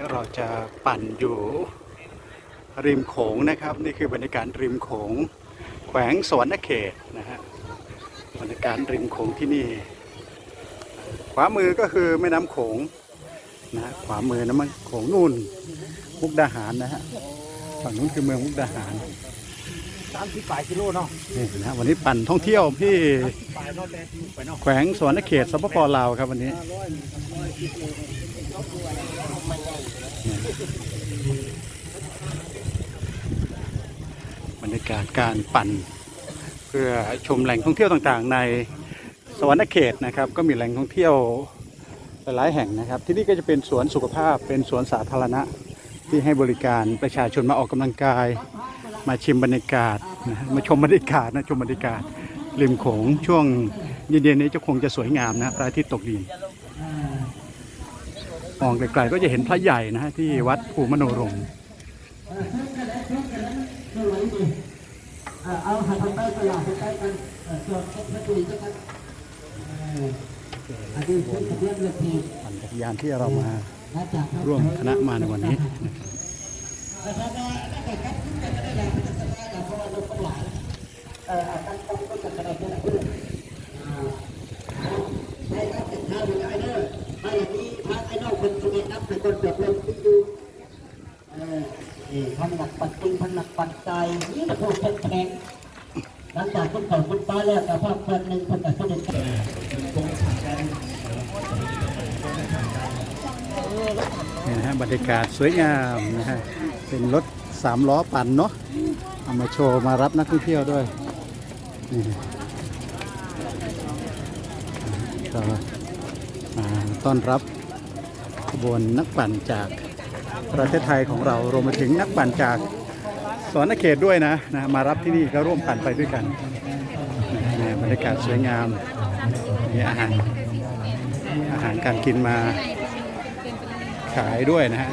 ้เราจะปั่นอยู่ริมโขงนะครับ นี่คือบรรยากาศริมโขง แขวงสวรรณเขตนะฮะบรรยากาศริมโขงที่นี่ ขวามือก็คือแม่น้ำโขงนะขวามือน้ำมันโขงนู่นมุกดาหารนะฮะฝั่งนู้นคือเมืองมุกดาหารสามสิบปลายกิโลเนาะนี่นะวันนี้ปั่นท่องเที่ยวที่แขวงสวรรณเขตสปปลาวครับวันนี้ บรรยากาศการปั่น เพื่อชมแหล่งท่องเที่ยวต่างๆ ในสวรรณเขตนะครับ ก็มีแหล่งท่องเที่ยวหลายแห่งนะครับ ที่นี่ก็จะเป็นสวนสุขภาพเป็นสวนสาธารณะที่ให้บริการประชาชนมาออกกำลังกาย มาชิมบรรยากาศนะฮะมาชมบรรยากาศนะชมบรรยากาศริมโขงช่วงเย็นๆนี้จะคงจะสวยงามนะพระอาทิตย์ตกดิน มองไกลๆก็จะเห็นพระใหญ่นะฮะที่วัดภูมโนรมเอาหันไปตลาดไปกันส่วนเพชรบุรีกันอันนี้เป็นทะเบียนเลขที่ปั่นจักรยานที่เรามาร่วมคณะมาในวันนี้อตั้งต้องก็จะกระดาษเป็นเพื่อนใช้ตั้งแต่เช้าถึงไอ้เด้อมาอย่างนี้พระไอ้นอกเป็นสุ นันับเป็นคนเดือดร้อนที่อยู่เออนี่พันหนักปัดจริงพันหนักปัดใจนี่ตะโกแข็งหลังจากคนเก่าคนตายแล้วกับภาพเพื่อนหนึ่งคนกับเสด็จนี่นะฮะบรรยากาศสวยงามนะฮะเป็นรถสามล้อปั่นเนาะเอามาโชว์มารับนักท่องเที่ยวด้วยนี่ก็มาต้อนรับ บวนนักปั่นจากประเทศไทยของเรารวมไปถึงนักปั่นจากสวนเขตด้วยนะนะมารับที่นี่ก็ร่วมปั่นไปด้วยกันนะบรรยากาศสวยงามมีอาหารอาหารการกินมาขายด้วยนะฮะ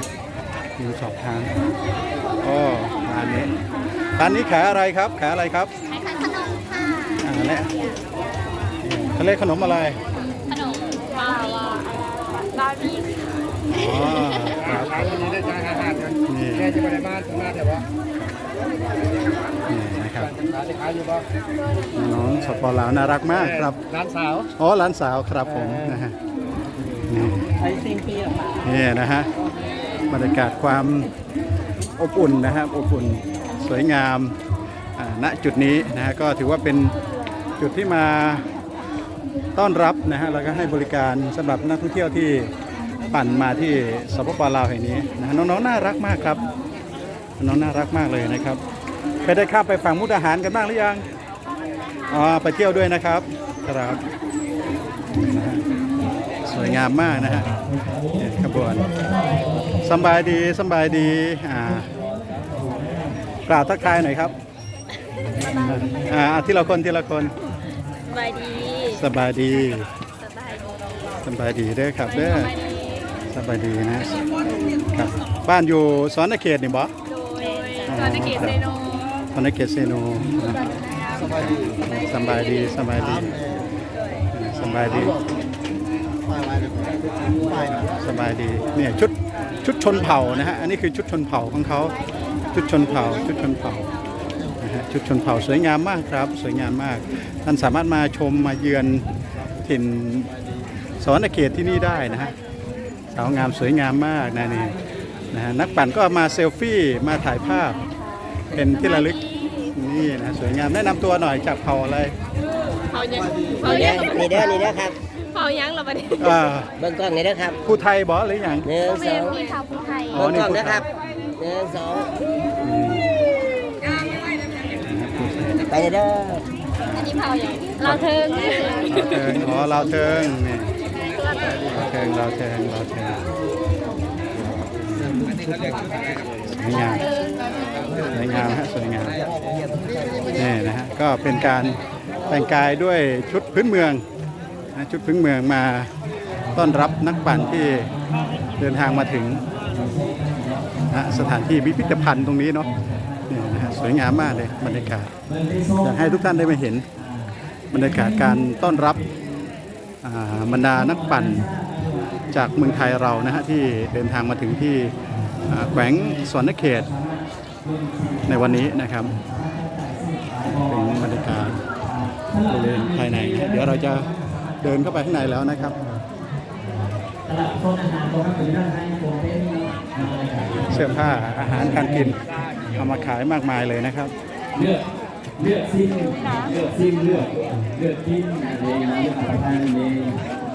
มีสอบทางก็ร้านนี้ร้านนี้ขายอะไรครับขายอะไรครับขายขนมค่ะอ่าและเขาเรียกขนมอะไร ขนมปลาว่าบาร์บี้ อ๋อค รับร้านนี้ได้การอาหารกันแค่จะไปในบ้านมาแต่ว่านี่นะครับร้านที่ขายอยู่บ่น้องสปอลาวน่ารักมากครับร้านสาวอ๋อร้านสาวครับผมนะฮะนี่ไอ้ซิงปีอะนี่นะฮะบรรยากาศความอบอุ่นนะครับอบอุ่นสวยงามณจุดนี้นะฮะก็ถือว่าเป็นจุดที่มาต้อนรับนะฮะแล้วก็ให้บริการสำหรับนักท่องเที่ยวที่ ปั่นมาที่สปปลาวแห่งนี้นะฮะน้องๆน่ารักมากครับน้องน่ารักมากเลยนะครับไปได้ข้ามไปฝั่งมุกดาหารกันบ้างหรือยังอ๋อไปเที่ยวด้วยนะครับครับนะฮะสวยงามมากนะฮะเนี่ยขบวนสำบายดีสำบายดีอ่ากล่าวทักทายหน่อยครับอ่าทีละคนทีละคนสบายดีสบายดีสบายดีสบายดีเด้อครับเด้อ สบายดีสบายดีนะครับบ้านอยู่สอนเขตนี่บ่โดยตอนนักเก็ตเซโนสอนเขตเซโนนะสบายดีสบายดีสบายดีสบายดีสบายดีเนี่ยชุดชุดชนเผ่านะฮะอันนี้คือชุดชนเผ่าของเขาชุดชนเผ่าชุดชนเผ่านะฮะชุดชนเผ่าสวยงามมากครับ สวยงามมาก ท่านสามารถมาชมมาเยือนถิ่นสวรรณเขตที่นี่ได้นะฮะ สาวงามสวยงามมากนะนี่นะฮะนักปั่นก็มาเซลฟี่มาถ่ายภาพ เป็นที่ระลึกนี่นะสวยงามแนะนำตัวหน่อยจากเผ่าอะไรเผายังเผานี่ยัเด้องนี่เด้อนี่เด้อครับ เผายังเหราบัดนี้อ่าเบิ้งกล้องนี่เด้อครับผู้ไทยบอหรืออย่างหนึ่งเมสองมีชาวพุทธไทยอ๋อเบิ้งนี่กล้องนะครับหนึ่งสองไปเด้ออันนี้เผายังเราเทิงเราเทิงอ๋อเราเทิงนี่ เราเทิงเราเทิงเราเทิงสวยงามสวยงามฮะสวยงามนี่นะฮะก็เป็นการแต่งกายด้วยชุดพื้นเมืองนะชุดพื้นเมืองมาต้อนรับนักปั่นที่เดินทางมาถึงนะสถานที่พิพิธภัณฑ์ตรงนี้เนาะนี่นะฮะสวยงามมากเลยบรรยากาศอยากให้ทุกท่านได้มาเห็นบรรยากาศการต้อนรับบรรดานักปั่น จากเมืองไทยเรานะฮะที่เดินทางมาถึงที่แขวงสวนเขต ในวันนี้นะครับเป็นบรรยากาศบริเวณภายในนะเดี๋ยวเราจะเดินเข้าไปข้างในแล้วนะครับเสื้อผ้าอาหารการกินเอามาขายมากมายเลยนะครับเลือกเลือกซิมเลือกซิมเลือกเลือกกินอะไรเลือกรับ